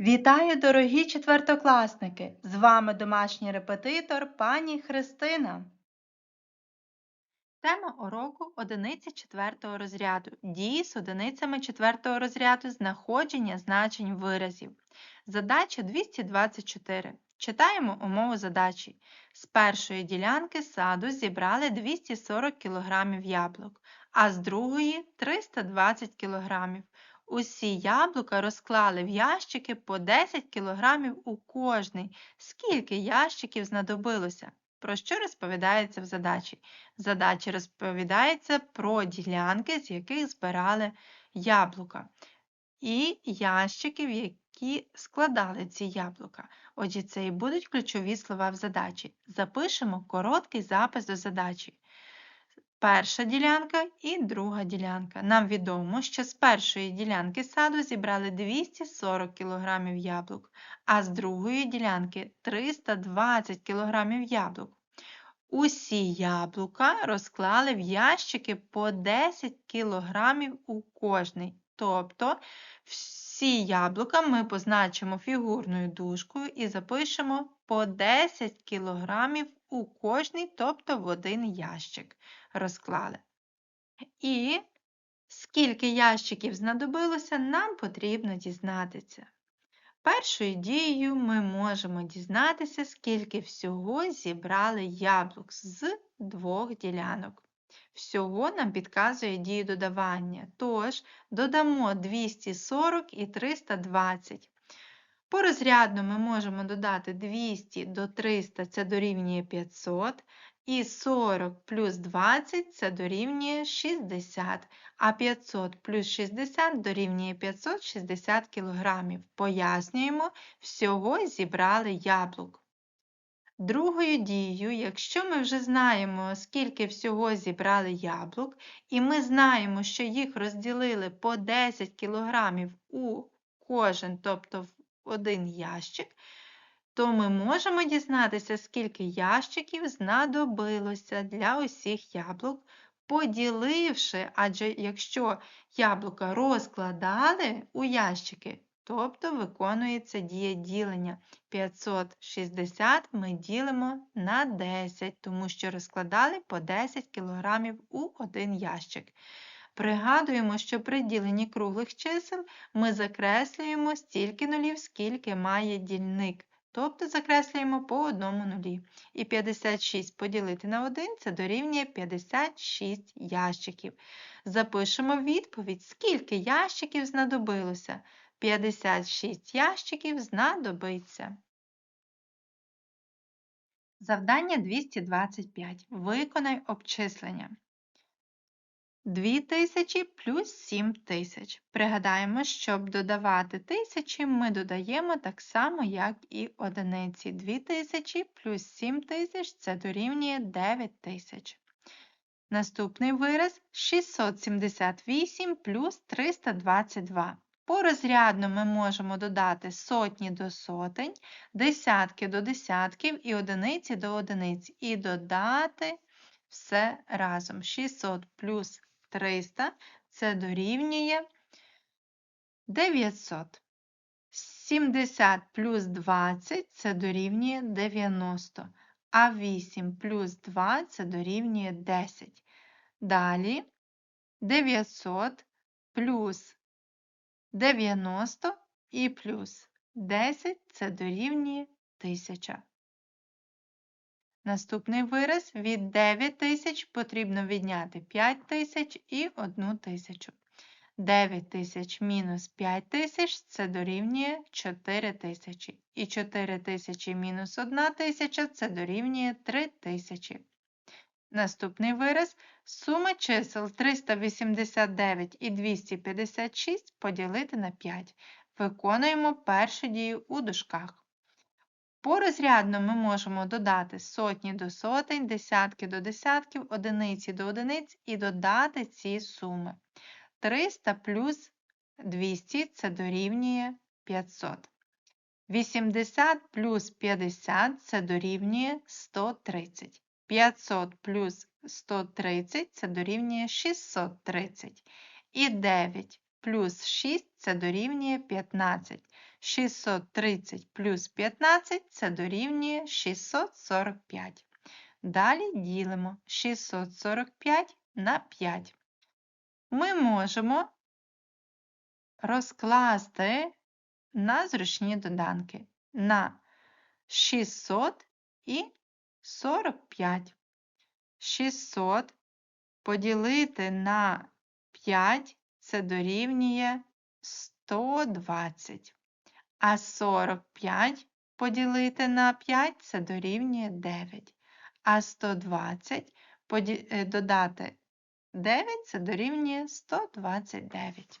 Вітаю, дорогі четвертокласники! З вами домашній репетитор пані Христина. Тема уроку одиниці четвертого розряду. Дії з одиницями четвертого розряду знаходження значень виразів. Задача 224. Читаємо умову задачі. З першої ділянки саду зібрали 240 кг яблук, а з другої 320 кг. Усі яблука розклали в ящики по 10 кг у кожний. Скільки ящиків знадобилося? Про що розповідається в задачі? В задачі розповідається про ділянки, з яких збирали яблука, і ящиків, які складали ці яблука. Отже, це і будуть ключові слова в задачі. Запишемо короткий запис до задачі перша ділянка і друга ділянка. Нам відомо, що з першої ділянки саду зібрали 240 кг яблук, а з другої ділянки 320 кг яблук. Усі яблука розклали в ящики по 10 кг у кожний. Тобто всі яблука ми позначимо фігурною дужкою і запишемо по 10 кг у кожний, тобто в один ящик розклали. І скільки ящиків знадобилося, нам потрібно дізнатися. Першою дією ми можемо дізнатися, скільки всього зібрали яблук з двох ділянок. Всього нам підказує дію додавання. Тож додамо 240 і 320. По розрядну ми можемо додати 200 до 300 це дорівнює 500, і 40 плюс 20 це дорівнює 60, а 500 плюс 60 дорівнює 560 кг. Пояснюємо, всього зібрали яблук. Другою дією, якщо ми вже знаємо, скільки всього зібрали яблук, і ми знаємо, що їх розділили по 10 кг у кожен, тобто в один ящик, то ми можемо дізнатися, скільки ящиків знадобилося для усіх яблук, поділивши, адже якщо яблука розкладали у ящики, тобто виконується дія ділення. 560 ми ділимо на 10, тому що розкладали по 10 кг у один ящик. Пригадуємо, що при діленні круглих чисел ми закреслюємо стільки нулів, скільки має дільник. Тобто закреслюємо по одному нулі. І 56 поділити на 1 це дорівнює 56 ящиків. Запишемо відповідь, скільки ящиків знадобилося. 56 ящиків знадобиться. Завдання 225. Виконай обчислення. 2000 плюс 7000. Пригадаємо, щоб додавати тисячі, ми додаємо так само, як і одиниці. 2000 плюс 7000 це дорівнює 9000. Наступний вираз 678 плюс 322. По розрядно ми можемо додати сотні до сотень, десятки до десятків і одиниці до одиниць. І додати все разом. 600 плюс 300 це дорівнює 900. 70 плюс 20 це дорівнює 90, а 8 плюс 2 це дорівнює 10. Далі 900 плюс 90 і плюс 10 це дорівнює 1000. Наступний вираз від 9 тисяч потрібно відняти 5 тисяч і 1 тисячу. 9 тисяч мінус 5 тисяч це дорівнює 4 тисячі. І 4 тисячі мінус 1 тисяча це дорівнює 3 тисячі. Наступний вираз сума чисел 389 і 256 поділити на 5. Виконуємо першу дію у дужках. Порозрядно ми можемо додати сотні до сотень, десятки до десятків, одиниці до одиниць і додати ці суми. 300 плюс 200 це дорівнює 500. 80 плюс 50 це дорівнює 130. 500 плюс 130 це дорівнює 630. І 9 плюс 6 це дорівнює 15. 630 плюс 15 це дорівнює 645. Далі ділимо 645 на 5. Ми можемо розкласти на зручні доданки на 600 і 45. 600 поділити на 5 це дорівнює 120. А 45 поділити на 5 це дорівнює 9. А 120 поді- е, додати 9 це дорівнює 129.